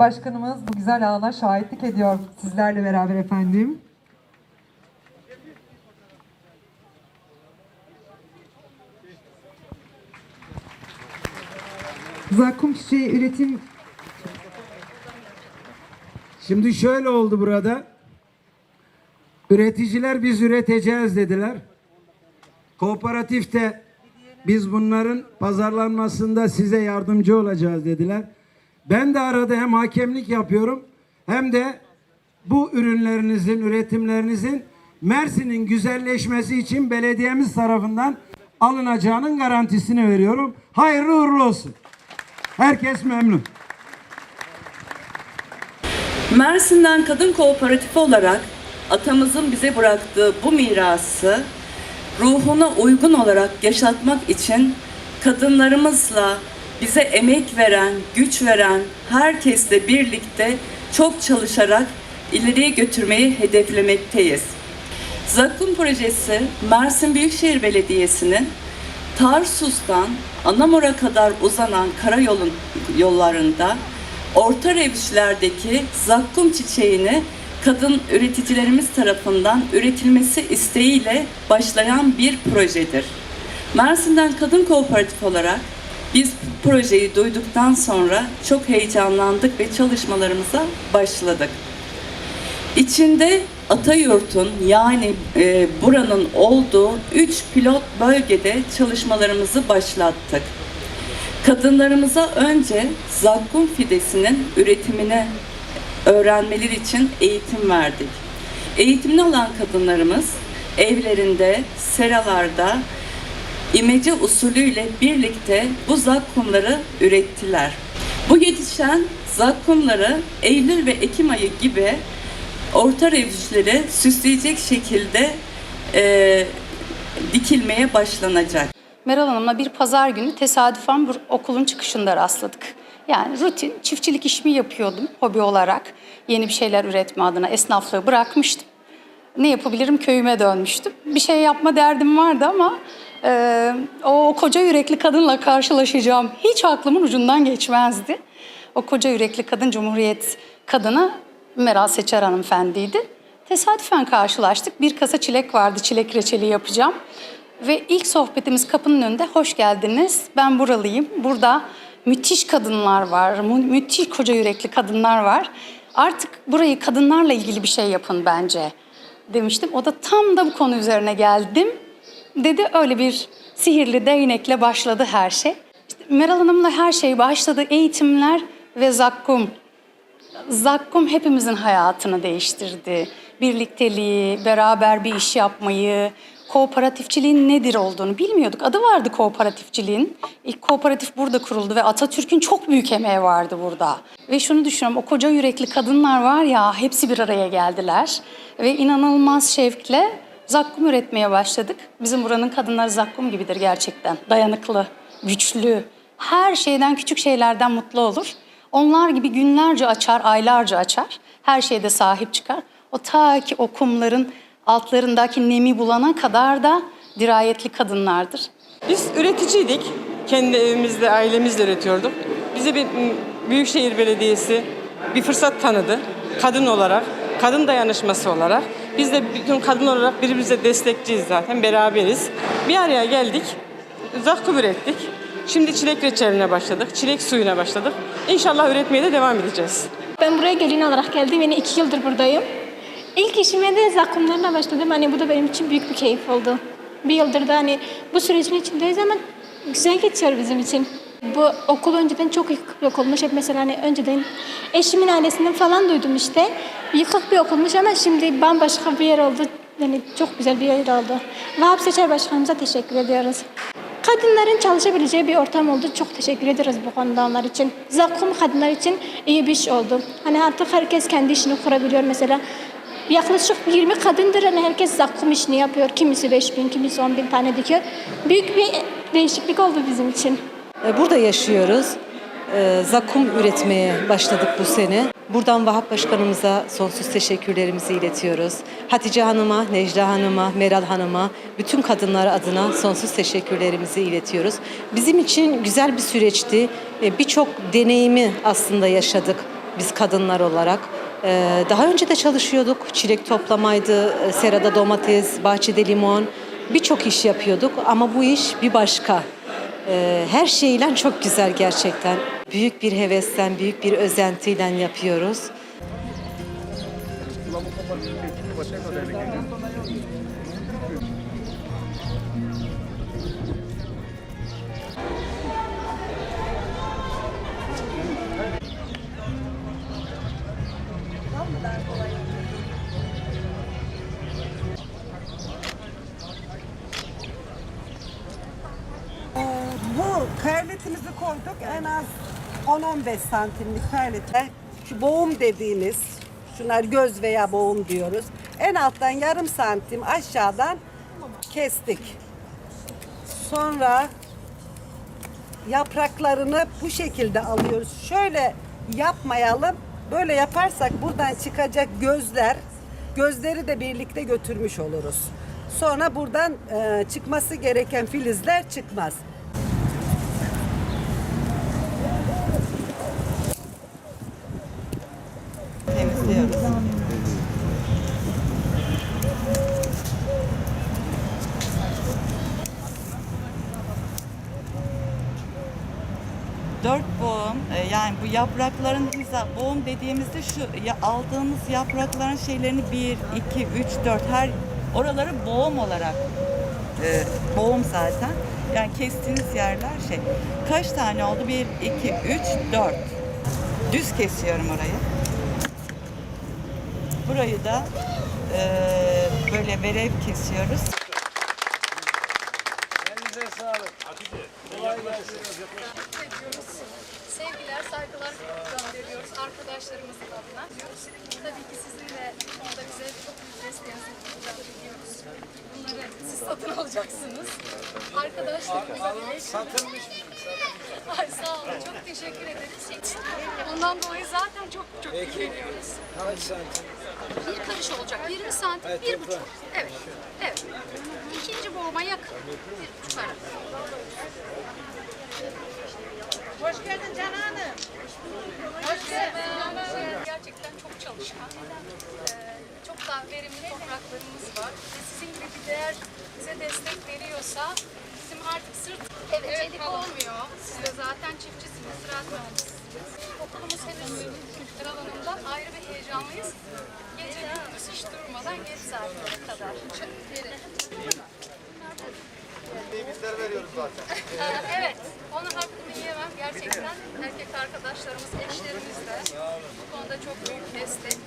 Başkanımız bu güzel ana şahitlik ediyor sizlerle beraber efendim. Zakkum çiçeği üretim Şimdi şöyle oldu burada. Üreticiler biz üreteceğiz dediler. Kooperatif de biz bunların pazarlanmasında size yardımcı olacağız dediler. Ben de arada hem hakemlik yapıyorum hem de bu ürünlerinizin, üretimlerinizin Mersin'in güzelleşmesi için belediyemiz tarafından alınacağının garantisini veriyorum. Hayırlı uğurlu olsun. Herkes memnun. Mersin'den Kadın Kooperatifi olarak atamızın bize bıraktığı bu mirası ruhuna uygun olarak yaşatmak için kadınlarımızla bize emek veren, güç veren herkesle birlikte çok çalışarak ileriye götürmeyi hedeflemekteyiz. Zakkum projesi Mersin Büyükşehir Belediyesi'nin Tarsus'tan Anamur'a kadar uzanan karayolun yollarında orta revişlerdeki zakkum çiçeğini kadın üreticilerimiz tarafından üretilmesi isteğiyle başlayan bir projedir. Mersin'den Kadın Kooperatif olarak biz projeyi duyduktan sonra çok heyecanlandık ve çalışmalarımıza başladık. İçinde Atayurt'un yani e, buranın olduğu 3 pilot bölgede çalışmalarımızı başlattık. Kadınlarımıza önce zakkum fidesinin üretimini öğrenmeleri için eğitim verdik. Eğitimli olan kadınlarımız evlerinde, seralarda imece usulüyle birlikte bu zakkumları ürettiler. Bu yetişen zakkumları Eylül ve Ekim ayı gibi orta revişleri süsleyecek şekilde e, dikilmeye başlanacak. Meral Hanım'la bir pazar günü tesadüfen bu okulun çıkışında rastladık. Yani rutin çiftçilik işimi yapıyordum hobi olarak. Yeni bir şeyler üretme adına esnaflığı bırakmıştım. Ne yapabilirim köyüme dönmüştüm. Bir şey yapma derdim vardı ama e, o koca yürekli kadınla karşılaşacağım hiç aklımın ucundan geçmezdi. O koca yürekli kadın Cumhuriyet kadını Meral Seçer hanımefendiydi. Tesadüfen karşılaştık. Bir kasa çilek vardı. Çilek reçeli yapacağım. Ve ilk sohbetimiz kapının önünde hoş geldiniz. Ben buralıyım. Burada müthiş kadınlar var. Mü- müthiş koca yürekli kadınlar var. Artık burayı kadınlarla ilgili bir şey yapın bence demiştim. O da tam da bu konu üzerine geldim. Dedi öyle bir sihirli değnekle başladı her şey. İşte Meral Hanım'la her şey başladı. Eğitimler ve zakkum. Zakkum hepimizin hayatını değiştirdi. Birlikteliği, beraber bir iş yapmayı, kooperatifçiliğin nedir olduğunu bilmiyorduk. Adı vardı kooperatifçiliğin. İlk kooperatif burada kuruldu ve Atatürk'ün çok büyük emeği vardı burada. Ve şunu düşünüyorum, o koca yürekli kadınlar var ya, hepsi bir araya geldiler. Ve inanılmaz şevkle zakkum üretmeye başladık. Bizim buranın kadınları zakkum gibidir gerçekten. Dayanıklı, güçlü, her şeyden küçük şeylerden mutlu olur. Onlar gibi günlerce açar, aylarca açar. Her şeyde sahip çıkar. O ta ki o kumların altlarındaki nemi bulana kadar da dirayetli kadınlardır. Biz üreticiydik. Kendi evimizde, ailemizle üretiyorduk. Bize bir Büyükşehir Belediyesi bir fırsat tanıdı. Kadın olarak, kadın dayanışması olarak. Biz de bütün kadın olarak birbirimize destekçiyiz zaten, beraberiz. Bir araya geldik, zakkum ürettik. Şimdi çilek reçeline başladık, çilek suyuna başladık. İnşallah üretmeye de devam edeceğiz. Ben buraya gelin olarak geldim. Yani iki yıldır buradayım. İlk işime de zakkumlarla başladım. Hani bu da benim için büyük bir keyif oldu. Bir yıldır da hani bu sürecin içindeyiz ama güzel geçiyor bizim için. Bu okul önceden çok yıkık bir okulmuş. Hep mesela hani önceden eşimin ailesinden falan duydum işte. Yıkık bir okulmuş ama şimdi bambaşka bir yer oldu. Yani çok güzel bir yer oldu. Vahap Seçer Başkanımıza teşekkür ediyoruz. Kadınların çalışabileceği bir ortam oldu. Çok teşekkür ederiz bu konuda onlar için. Zakkum kadınlar için iyi bir iş oldu. Hani artık herkes kendi işini kurabiliyor mesela. Yaklaşık 20 kadındır hani herkes zakkum işini yapıyor. Kimisi 5 bin, kimisi 10 bin tane dikiyor. Büyük bir değişiklik oldu bizim için. E, Burada yaşıyoruz. E, Zakkum üretmeye başladık bu sene. Buradan Vahap Başkanımıza sonsuz teşekkürlerimizi iletiyoruz. Hatice Hanım'a, Necla Hanım'a, Meral Hanım'a, bütün kadınlar adına sonsuz teşekkürlerimizi iletiyoruz. Bizim için güzel bir süreçti. E, Birçok deneyimi aslında yaşadık biz kadınlar olarak. Daha önce de çalışıyorduk. Çilek toplamaydı, e, serada domates, bahçede limon. Birçok iş yapıyorduk ama bu iş bir başka. Ee, Her şeyle çok güzel gerçekten. Büyük bir hevesten, büyük bir özentiyle yapıyoruz. Bu perletimizi koyduk en az 10-15 santimlik perlete. Şu boğum dediğimiz, şunlar göz veya boğum diyoruz. En alttan yarım santim aşağıdan kestik. Sonra yapraklarını bu şekilde alıyoruz. Şöyle yapmayalım. Böyle yaparsak buradan çıkacak gözler, gözleri de birlikte götürmüş oluruz. Sonra buradan e, çıkması gereken filizler çıkmaz. Dört boğum e, yani bu yaprakların boğum dediğimizde şu ya aldığımız yaprakların şeylerini bir, iki, üç, dört her oraları boğum olarak e, boğum zaten. Yani kestiğiniz yerler şey. Kaç tane oldu? Bir, iki, üç, dört. Düz kesiyorum orayı. Burayı da e, böyle verev kesiyoruz. Sevgiler, saygılar gönderiyoruz arkadaşlarımızın adına. Tabii ki sizin de bu konuda bize çok büyük desteğinizi biliyoruz. Bunları siz satın alacaksınız. Arkadaşlarımıza bile... Satılmış Ay sağ olun, çok teşekkür ederiz. Ondan dolayı zaten çok çok güveniyoruz. Kaç santim? Bir karış olacak, 20 santim, bir buçuk. Evet, evet. İkinci boğuma yakın, bir buçuk arası. Hoş geldin Can Hanım. Hoş geldin. Gerçekten çok çalışkan. Ee, çok da verimli topraklarımız var. Ve sizin gibi bir değer bize destek veriyorsa bizim artık sırt evet, olmuyor. Siz de zaten çiftçisiniz, ziraat mühendisisiniz. Okulumuz henüz kültür alanından ayrı bir heyecanlıyız. Gece gündüz hiç durmadan geç saatlere kadar. Aa, evet, onun hakkını yiyemem. Gerçekten erkek arkadaşlarımız, eşlerimiz de bu konuda çok büyük destek.